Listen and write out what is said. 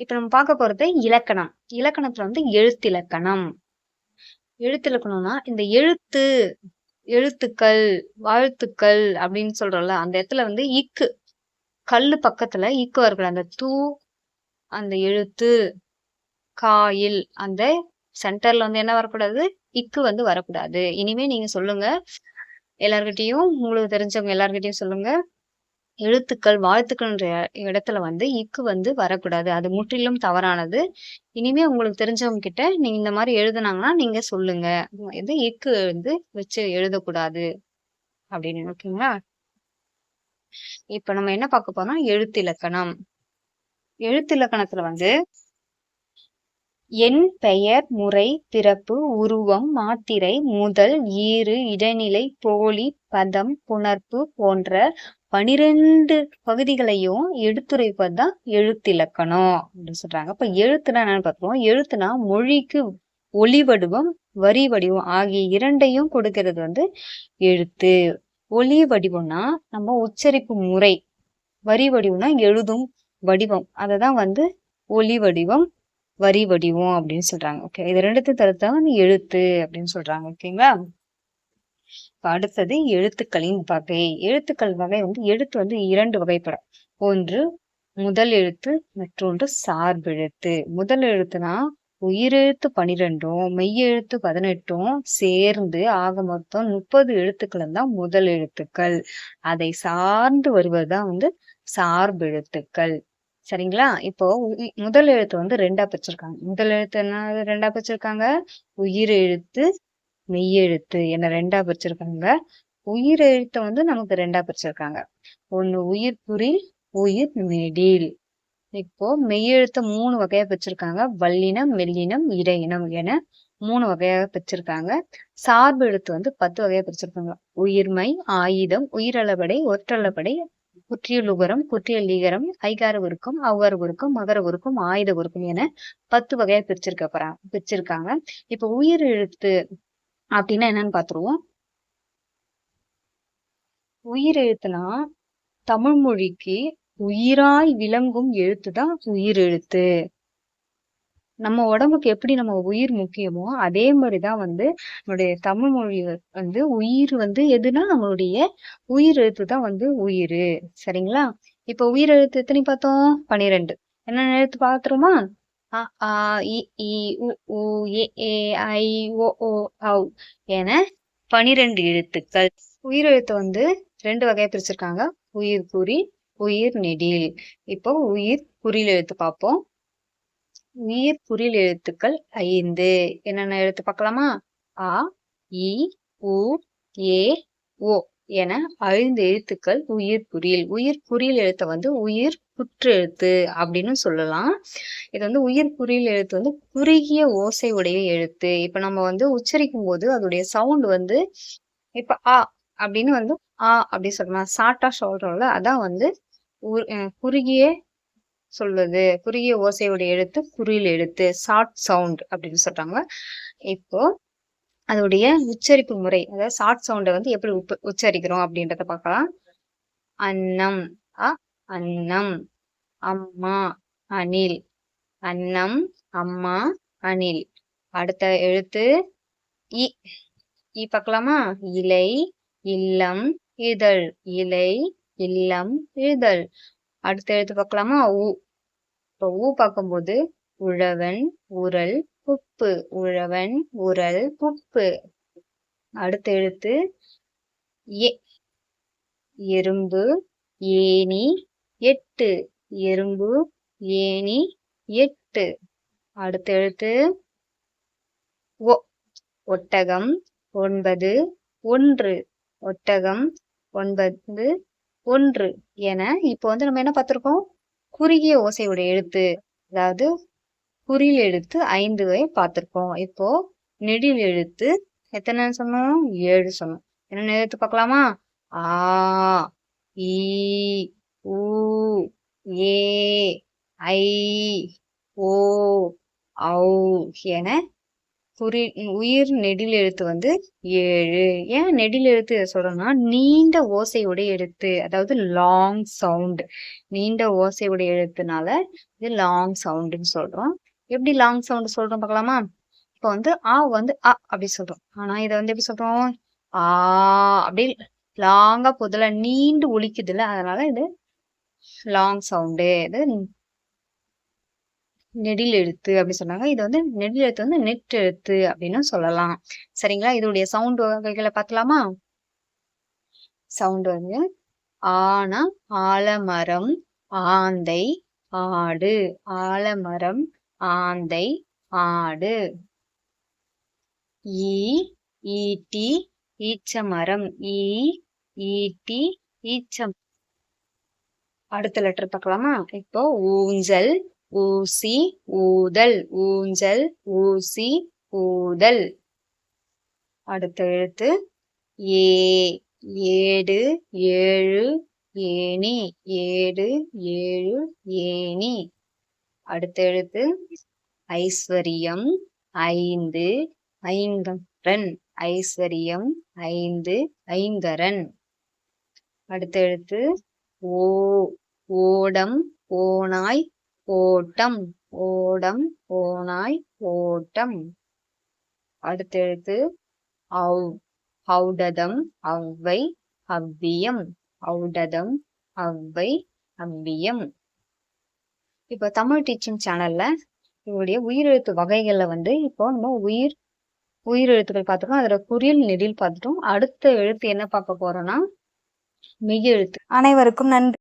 இப்ப நம்ம பார்க்க போறது இலக்கணம். இலக்கணத்துல வந்து எழுத்திலக்கணம் எழுத்திலக்கணம்னா இந்த எழுத்து எழுத்துக்கள் வாழ்த்துக்கள் அப்படின்னு சொல்றோம்ல அந்த இடத்துல வந்து இக்கு. கல்லு பக்கத்துல இக்கு வரக்கூடாது அந்த தூ அந்த எழுத்து காயில் அந்த சென்டர்ல வந்து என்ன வரக்கூடாது? இக்கு வந்து வரக்கூடாது. இனிமே நீங்க சொல்லுங்க. எல்லார்கிட்டையும் உங்களுக்கு தெரிஞ்சவங்க எல்லார்கிட்டையும் சொல்லுங்க. எழுத்துக்கள் வாழ்த்துக்கள்ன்ற இடத்துல வந்து இக்கு வந்து வரக்கூடாது. அது முற்றிலும் தவறானது. இனிமே உங்களுக்கு தெரிஞ்சவங்க கிட்ட நீங்க இந்த மாதிரி எழுதுனாங்கன்னா நீங்க சொல்லுங்க. இது இக்கு வந்து வச்சு எழுதக்கூடாது. அப்படின்னு ஓகேங்களா? இப்ப நம்ம என்ன பார்க்க போறோம்? எழுத்திலக்கணம். எழுத்திலக்கணத்துல வந்து என் பெயர் முறை பிறப்பு உருவம் மாத்திரை முதல் ஈறு இடைநிலை போலி பதம் புணர்ப்பு போன்ற பனிரெண்டு பகுதிகளையும் எடுத்துரைப்பது தான் எழுத்திலக்கணம் அப்படின்னு சொல்றாங்க. அப்ப எழுத்துனா என்னன்னு பார்த்தோம் எழுத்துனா மொழிக்கு ஒளி வடிவம் வரி வடிவம் ஆகிய இரண்டையும் கொடுக்கிறது வந்து எழுத்து. ஒளி வடிவம்னா நம்ம உச்சரிப்பு முறை வரி வடிவம்னா எழுதும் வடிவம். அதை தான் வந்து ஒளி வடிவம் வரி வடிவம் அப்படின்னு சொல்றாங்க. ஓகே இது ரெண்டுத்தையும் தருத்தான் வந்து எழுத்து அப்படின்னு சொல்றாங்க. ஓகேங்களா அடுத்தது எழுத்துக்களின் வகை. எழுத்துக்கள் வகை வந்து எழுத்து வந்து இரண்டு வகைப்படும். ஒன்று முதல் எழுத்து மற்றொன்று சார்பெழுத்து முதல் எழுத்துனா உயிரெழுத்து பனிரெண்டும் மெய்யெழுத்து பதினெட்டும் சேர்ந்து ஆக மொத்தம் முப்பது எழுத்துக்களும் தான் முதல் எழுத்துக்கள். அதை சார்ந்து வருவதுதான் வந்து சார்பெழுத்துக்கள் சரிங்களா? இப்போ முதல் எழுத்து வந்து ரெண்டா பிரிச்சிருக்காங்க. முதல் எழுத்து என்ன ரெண்டா பிரிச்சிருக்காங்க? உயிர் எழுத்து மெய்யெழுத்து என்ன ரெண்டா பிரிச்சிருக்காங்க. உயிர் எழுத்தை வந்து நமக்கு ரெண்டா பிரிச்சிருக்காங்க. ஒண்ணு உயிர் புரி உயிர் மெடில். இப்போ மெய்யெழுத்த மூணு வகையா பிரிச்சிருக்காங்க. வல்லினம் மெல்லினம் இடையினம் என மூணு வகையாக பிரிச்சிருக்காங்க. சார்பு எழுத்து வந்து பத்து வகையா பிரிச்சிருக்காங்க. உயிர்மை ஆயுதம் உயிரளபடை ஒற்றளபடை புற்றியலுகரம் குற்றியலீகரம் குற்றியல் ஐகார உருக்கம் அவ்வார உருக்கம் மகர உருக்கம் ஆயுத உருக்கம் என பத்து வகையா பிரிச்சிருக்க பிரிச்சிருக்காங்க. இப்ப உயிர் எழுத்து அப்படின்னா என்னன்னு பார்த்துருவோம் உயிர் எழுத்துலாம் தமிழ் மொழிக்கு உயிராய் விளங்கும் எழுத்துதான் உயிர் எழுத்து நம்ம உடம்புக்கு எப்படி நம்ம உயிர் முக்கியமோ அதே மாதிரிதான் வந்து நம்மளுடைய தமிழ் மொழி வந்து உயிர் வந்து எதுனா நம்மளுடைய உயிர் எழுத்து தான் வந்து உயிர். சரிங்களா? இப்ப உயிர் எழுத்து எத்தனை பார்த்தோம்? பனிரெண்டு என்ன எழுத்து பாத்துருமா? அ ஆ இ ஈ உ ஊ ஏ ஐ ஓ ஓ ஔ என பனிரெண்டு எழுத்துக்கள். உயிரெழுத்து வந்து ரெண்டு வகையா பிரிச்சிருக்காங்க. உயிர் குறி உயிர் நெடில். இப்போ உயிர் குறியில் எழுத்து பார்ப்போம். உயிர் குறியில் எழுத்துக்கள் ஐந்து. என்னென்ன எழுத்து பார்க்கலாமா? ஆ இ உ ஏ ஓ. என ஐந்து எழுத்துக்கள் உயிர் குறில் உயிர் குறில் எழுத்தை வந்து உயிர் குற்றெழுத்து அப்படின்னு சொல்லலாம். இது வந்து உயிர் குறியில் எழுத்து வந்து குறுகிய ஓசை உடைய எழுத்து. இப்ப நம்ம வந்து உச்சரிக்கும் போது அதோடைய சவுண்ட் வந்து இப்ப ஆ அப்படின்னு வந்து ஆ அப்படி சொல்லலாம். சாட்டா சொல்றோம்ல அதான் வந்து குறுகிய சொல்லுது குறுகிய ஓசையுடைய எழுத்து குறியில் எழுத்து ஷார்ட் சவுண்ட் அப்படின்னு சொல்றாங்க. இப்போ அதோடைய உச்சரிப்பு முறை அதாவது ஷார்ட் சவுண்டை வந்து எப்படி உச்சரிக்கிறோம் அப்படின்றத பார்க்கலாம். அன்னம் அ அன்னம் அம்மா அணில் அன்னம் அம்மா அணில். அடுத்த எழுத்து இ இ பார்க்கலாமா? இலை இல்லம் இதழ். இலை இல்லம் இதழ். அடுத்த எழுத்து பார்க்கலாமா? ஊ இப்போ ஊ பார்க்கும்போது உழவன் உரல் புப்பு உழவன் உரல் புப்பு அடுத்த எழுத்து ஏ எறும்பு ஏனி எட்டு. எறும்பு ஏனி எட்டு. அடுத்த எழுத்து ஒ. ஒட்டகம் ஒன்பது ஒன்று. ஒட்டகம் ஒன்பது ஒன்று. என இப்போ வந்து நம்ம என்ன பார்த்துருக்கோம்? குறுகிய ஓசையுடைய எழுத்து. அதாவது குறில் எழுத்து ஐந்து வரை பார்த்துருப்போம். இப்போ நெடில் எழுத்து எத்தனை சொன்னோம்? ஏழு சொன்னோம். என்ன எழுத்து பார்க்கலாமா? ஆ ஈ ஊ ஏ ஐ ஓ ஔ என குறி உயிர் நெடில் எழுத்து வந்து ஏழு. ஏன் நெடில் எழுத்து இதை சொல்றோம்னா நீண்ட ஓசையுடைய எழுத்து அதாவது லாங் சவுண்ட் நீண்ட ஓசையுடைய எழுத்துனால இது லாங் சவுண்டுன்னு சொல்றோம். எப்படி லாங் சவுண்ட் சொல்றோம் பார்க்கலாமா? இப்போ வந்து ஆ வந்து அ அப்படி சொல்றோம். ஆனா இதை வந்து எப்படி சொல்றோம்? ஆ அப்படி லாங்கா பொதுல நீண்டு ஒழிக்குது இல்ல அதனால இது லாங் சவுண்டு இது நெடில் எழுத்து அப்படி சொன்னாங்க. இது வந்து நெடில் எழுத்து வந்து நெட் எழுத்து அப்படின்னு சொல்லலாம். சரிங்களா? இதோடைய சவுண்ட் வகைகளை பார்க்கலாமா? சவுண்ட் வந்து ஆனா ஆலமரம் ஆந்தை ஆடு ஆலமரம் ஆந்தை ஆடு. ஈ ஈட்டி ஈச்சமரம். ஈ ஈட்டி ஈச்சம். அடுத்த லெட்டர் பார்க்கலாமா? இப்போ ஊஞ்சல் ஊசி ஊதல். ஊஞ்சல் ஊசி ஊதல். அடுத்த எழுத்து. ஏ ஏடு ஏழு ஏணி. ஏடு ஏழு ஏணி. அடுத்த எழுத்து ஐஸ்வர்யம் ஐந்து ஐங்கரன் ஐஸ்வர்யம் ஐந்து ஐங்கரன் அடுத்த எழுத்து ஓ ஓடம் ஓனாய் ஓட்டம் ஓடம் ஓனாய் ஓட்டம். அடுத்த எழுத்து அவ் ஔடதம் அவ்வை அவ்வியம் ஔடதம் அவ்வை அவ்வியம் இப்போ தமிழ் டீச்சிங் சேனலில் இவருடைய உயிரெழுத்து வகைகளில் வந்து இப்போ நம்ம உயிர் உயிர் எழுத்துக்கள் அதில் குரியல் நெடில் பார்த்துட்டோம். அடுத்த எழுத்து என்ன பார்க்க போகிறோன்னா மெய் எழுத்து அனைவருக்கும் நன்றி.